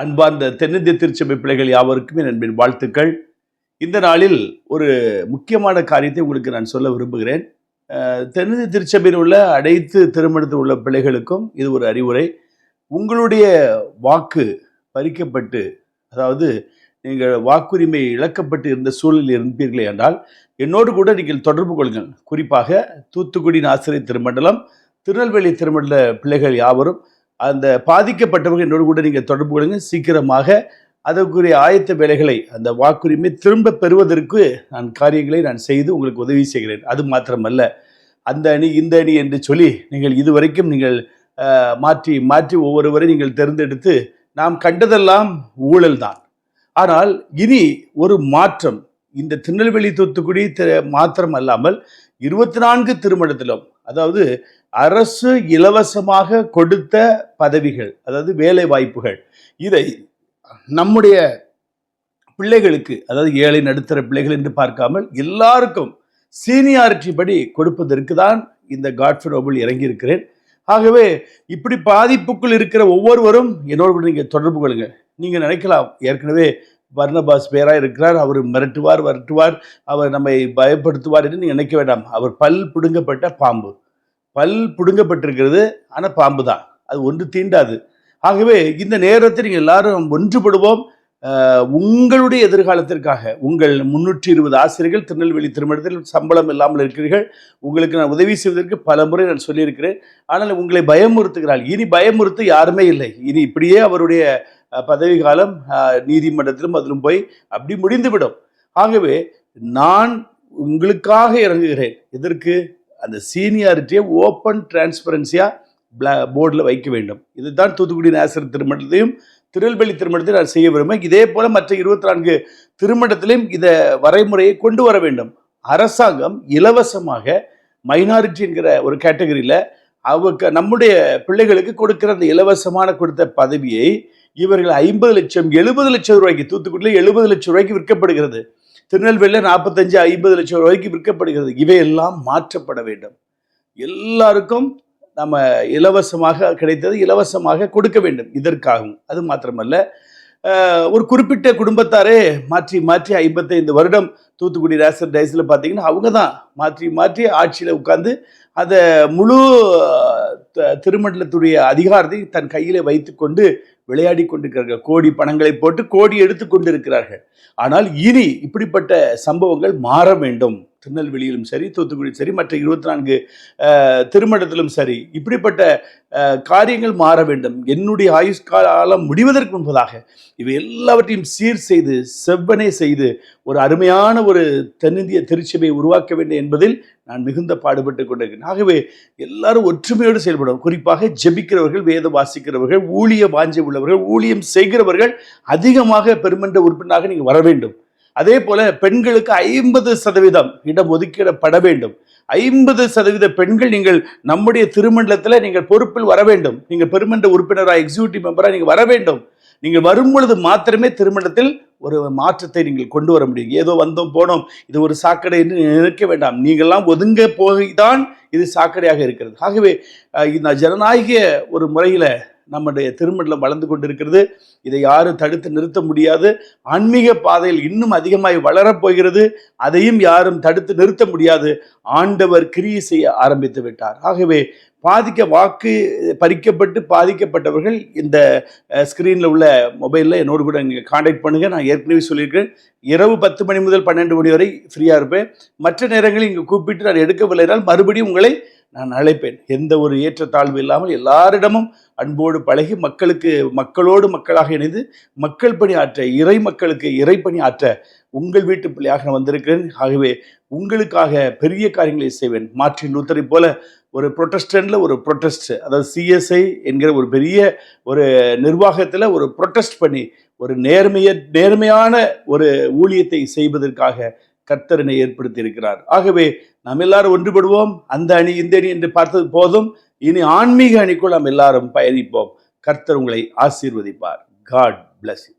அன்பார்ந்த தென்னிந்திய திருச்சபை பிள்ளைகள் யாவருக்கும் என் அன்பின் வாழ்த்துக்கள். இந்த நாளில் ஒரு முக்கியமான காரியத்தை உங்களுக்கு நான் சொல்ல விரும்புகிறேன். தென்னிந்திய திருச்சபையில் உள்ள அனைத்து திருமணத்தில் உள்ள பிள்ளைகளுக்கும் இது ஒரு அறிவுரை. உங்களுடைய வாக்கு பறிக்கப்பட்டு அதாவது நீங்கள் வாக்குரிமை இழக்கப்பட்டு இருந்த சூழலில் இருப்பீர்களே என்றால் என்னோடு கூட நீங்கள் தொடர்பு கொள்ளுங்கள். குறிப்பாக தூத்துக்குடி ஆசிரியர் திருமண்டலம் திருநெல்வேலி திருமண்டல பிள்ளைகள் யாவரும் அந்த பாதிக்கப்பட்டவர்கள் என்னோடு கூட நீங்கள் தொடர்பு கொள்ளுங்க. சீக்கிரமாக அதற்குரிய ஆயத்த வேலைகளை அந்த வாக்குரிமை திரும்ப பெறுவதற்கு நான் காரியங்களை நான் செய்து உங்களுக்கு உதவி செய்கிறேன். அது மாத்திரமல்ல. அந்த அணி இந்த அணி என்று சொல்லி நீங்கள் இதுவரைக்கும் நீங்கள் மாற்றி மாற்றி ஒவ்வொருவரை நீங்கள் தேர்ந்தெடுத்து நாம் கண்டதெல்லாம் ஊழல் தான். ஆனால் இனி ஒரு மாற்றம் இந்த திருநெல்வேலி தூத்துக்குடி மாத்திரம் அல்லாமல் இருபத்தி நான்கு திருமணத்திலும் அதாவது அரசு இலவசமாக கொடுத்த பதவிகள் அதாவது வேலை வாய்ப்புகள் இதை நம்முடைய பிள்ளைகளுக்கு அதாவது ஏழை நடுத்தர பிள்ளைகள் என்று பார்க்காமல் எல்லாருக்கும் சீனியாரிட்டி படி கொடுப்பதற்கு தான் இந்த காட்ஃபர் இறங்கியிருக்கிறேன். ஆகவே இப்படி பாதிப்புக்குள் இருக்கிற ஒவ்வொருவரும் என்னோடு நீங்கள் தொடர்பு கொள்ளுங்கள். நீங்கள் நினைக்கலாம் ஏற்கனவே வர்ணபாஸ் பேராக இருக்கிறார் அவர் மிரட்டுவார் வரட்டுவார் அவர் நம்மை பயப்படுத்துவார் என்று நீங்கள் நினைக்க வேண்டாம். அவர் பல் பிடுங்கப்பட்ட பாம்பு. பல் பிடுங்கப்பட்டிருக்கிறது ஆனால் பாம்பு தான். அது ஒன்று தீண்டாது. ஆகவே இந்த நேரத்தில் நீங்கள் எல்லாரும் ஒன்றுபடுவோம். உங்களுடைய எதிர்காலத்திற்காக. உங்கள் முன்னூற்றி இருபது ஆசிரியர்கள் திருநெல்வேலி திருமணத்தில் சம்பளம் இல்லாமல் இருக்கிறீர்கள். உங்களுக்கு நான் உதவி செய்வதற்கு பல முறை நான் சொல்லியிருக்கிறேன். ஆனால் உங்களை பயமுறுத்துகிறாள் இனி பயமுறுத்து யாருமே இல்லை. இனி இப்படியே அவருடைய பதவி காலம் நீதிமன்றத்திலும் அதிலும் போய் அப்படி முடிந்துவிடும். ஆகவே நான் உங்களுக்காக இறங்குகிறேன். எதற்கு? அந்த சீனியாரிட்டியை ஓப்பன் டிரான்ஸ்பரன்சியாக பிளா போர்டில் வைக்க வேண்டும். இதுதான் தூத்துக்குடி நேசர் திருமணத்தையும் திருநெல்வேலி திருமணத்தையும் நான் செய்ய விரும்புகிறேன். இதே போல் மற்ற இருபத்தி நான்கு திருமணத்திலையும் இதை வரைமுறையை கொண்டு வர வேண்டும். அரசாங்கம் இலவசமாக மைனாரிட்டி என்கிற ஒரு கேட்டகரியில் அவங்க நம்முடைய பிள்ளைகளுக்கு கொடுக்கிற அந்த இலவசமான கொடுத்த பதவியை இவர்கள் ஐம்பது லட்சம் எழுபது லட்சம் ரூபாய்க்கு தூத்துக்குடியில் எழுபது லட்சம் ரூபாய்க்கு விற்கப்படுகிறது. திருநெல்வேலியில் நாற்பத்தஞ்சு ஐம்பது லட்சம் ரூபாய்க்கு விற்கப்படுகிறது. இவையெல்லாம் மாற்றப்பட வேண்டும். எல்லாருக்கும் நம்ம இலவசமாக கிடைத்தது இலவசமாக கொடுக்க வேண்டும். இதற்காகவும். அது மாத்திரமல்ல. ஒரு குறிப்பிட்ட குடும்பத்தாரே மாற்றி மாற்றி ஐம்பத்தைந்து வருடம் தூத்துக்குடி ரேசர் டைஸில் பார்த்தீங்கன்னா அவங்க தான் மாற்றி மாற்றி ஆட்சியில் உட்காந்து அதை முழு த- திருமண்டலத்துடைய அதிகாரத்தை தன் கையிலே வைத்துக்கொண்டு விளையாடி கொண்டிருக்கிறார்கள். கோடி பணங்களை போட்டு கோடி எடுத்து கொண்டிருக்கிறார்கள். ஆனால் இனி இப்படிப்பட்ட சம்பவங்கள் மாற வேண்டும். திருநெல்வேலியிலும் சரி தூத்துக்குடியும் சரி மற்ற இருபத்தி நான்கு திருமணத்திலும் சரி இப்படிப்பட்ட காரியங்கள் மாற வேண்டும். என்னுடைய ஆயுஷ்காலம் முடிவதற்கு முன்பதாக இவை எல்லாவற்றையும் சீர் செய்து செவ்வனே செய்து ஒரு அருமையான ஒரு தென்னிந்திய திருச்சபையை உருவாக்க வேண்டும் என்பதில் நான் மிகுந்த பாடுபட்டு கொண்டிருக்கிறேன். ஆகவே எல்லாரும் ஒற்றுமையோடு செயல்படும் குறிப்பாக ஜெபிக்கிறவர்கள் வேத வாசிக்கிறவர்கள் ஊழிய வாஞ்சி உள்ளவர்கள் ஊழியம் செய்கிறவர்கள் அதிகமாக பெருமன்ற உறுப்பினராக நீங்கள் வர வேண்டும். அதே போல பெண்களுக்கு ஐம்பது சதவீதம் இடம் ஒதுக்கிடப்பட வேண்டும். ஐம்பது சதவீத பெண்கள் நீங்கள் நம்முடைய திருமண்டலத்தில் நீங்கள் பொறுப்பில் வர வேண்டும். நீங்கள் பெருமன்ற உறுப்பினராக எக்ஸிக்யூட்டிவ் மெம்பராக நீங்கள் வர வேண்டும். நீங்கள் வரும் பொழுது மாத்திரமே திருமணத்தில் ஒரு மாற்றத்தை நீங்கள் கொண்டு வர முடியும். ஏதோ வந்தோம் போனோம் இது ஒரு சாக்கடை என்று நினைக்க வேண்டாம். நீங்கள்லாம் ஒதுங்க போய் தான் இது சாக்கடையாக இருக்கிறது. ஆகவே இந்த ஜனநாயக ஒரு முறையில் நம்முடைய திருமணம் வளர்ந்து கொண்டிருக்கிறது. இதை யாரும் தடுத்து நிறுத்த முடியாது. ஆன்மீக பாதையில் இன்னும் அதிகமாய் வளரப் போகிறது. அதையும் யாரும் தடுத்து நிறுத்த முடியாது. ஆண்டவர் கிரியை செய்ய ஆரம்பித்து விட்டார். ஆகவே பாதிக்க வாக்கு பறிக்கப்பட்டு பாதிக்கப்பட்டவர்கள் இந்த ஸ்க்ரீனில் உள்ள மொபைலில் என்னோடு கூட நீங்கள் காண்டாக்ட் பண்ணுங்கள் நான் ஏற்கனவே சொல்லியிருக்கேன் இரவு பத்து மணி முதல் பன்னெண்டு மணி வரை ஃப்ரீயாக இருப்பேன். மற்ற நேரங்களில் இங்கே கூப்பிட்டு நான் எடுக்கவில்லை என்றால் மறுபடியும் உங்களை நான் அழைப்பேன். எந்த ஒரு ஏற்றத்தாழ்வு இல்லாமல் எல்லாரிடமும் அன்போடு பழகி மக்களுக்கு மக்களோடு மக்களாக இணைந்து மக்கள் பணி ஆற்ற இறை மக்களுக்கு இறை பணி ஆற்ற உங்கள் வீட்டு பிள்ளையாக நான் வந்திருக்கிறேன். ஆகவே உங்களுக்காக பெரிய காரியங்களை செய்வேன். மாற்றின் லூத்தரை போல ஒரு ப்ரொட்டஸ்டன்ட்ல ஒரு ப்ரொட்டஸ்ட் அதாவது சிஎஸ்ஐ என்கிற ஒரு பெரிய ஒரு நிர்வாகத்தில் ஒரு ப்ரொட்டஸ்ட் பண்ணி ஒரு நேர்மைய நேர்மையான ஒரு ஊழியத்தை செய்வதற்காக கர்த்தரனை ஏற்படுத்தி இருக்கிறார் ஆகவே நாம் எல்லாரும் ஒன்றுபடுவோம். அந்த அணி இந்த அணி என்று பார்த்தது போதும். இனி ஆன்மீக அணிக்குள் நாம் எல்லாரும் பயணிப்போம். கர்த்தர் உங்களை ஆசீர்வதிப்பார். God bless you